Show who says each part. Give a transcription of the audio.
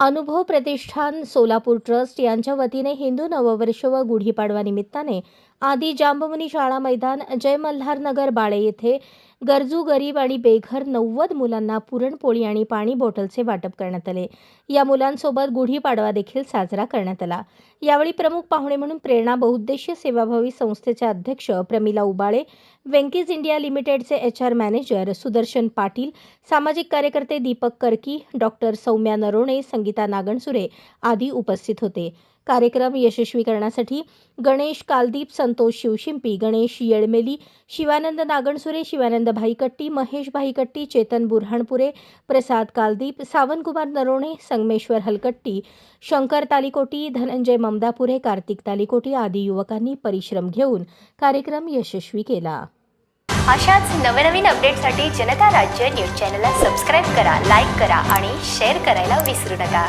Speaker 1: अनुभव प्रतिष्ठान सोलापूर ट्रस्ट यांच्या वतीने हिंदू नववर्ष व गुढीपाडवा निमित्ताने आदी जांबमुनी शाळा मैदान जय मल्हार नगर बाळे येथे गरजू गरीब आणि बेघर नव्वद मुलांना पुरणपोळी आणि पाणी बॉटलचे वाटप करण्यात आले. या मुलांसोबत गुढीपाडवा देखील साजरा करण्यात आला. यावेळी प्रमुख पाहुणे म्हणून प्रेरणा बहुउद्देशीय सेवाभावी संस्थेचे अध्यक्ष प्रमिला उबाळे वेंकीज इंडिया लिमिटेडचे H R manager Sudarshan Patil सामाजिक कार्यकर्ते दीपक करकी डॉक्टर सौम्या नरोणे संगीता नागणसुरे आदी उपस्थित होते. कार्यक्रम यशस्वी करण्यासाठी गणेश कालदीप संतोष शिवशिंपी गणेश येळमेली शिवानंद नागणसुरे शिवानंद भाईकट्टी महेश भाईकट्टी चेतन बुरहाणपुरे प्रसाद कालदीप सावनकुमार नरोणे संगमेश्वर हलकट्टी शंकर तालिकोटी धनंजय ममदापुरे कार्तिक तालिकोटी आदी युवकांनी परिश्रम घेऊन कार्यक्रम यशस्वी केला.
Speaker 2: अशाच नवनवीन अपडेटसाठी जनता राज्य न्यूज चॅनलला सबस्क्राईब करा लाईक करा आणि शेअर करायला विसरू नका.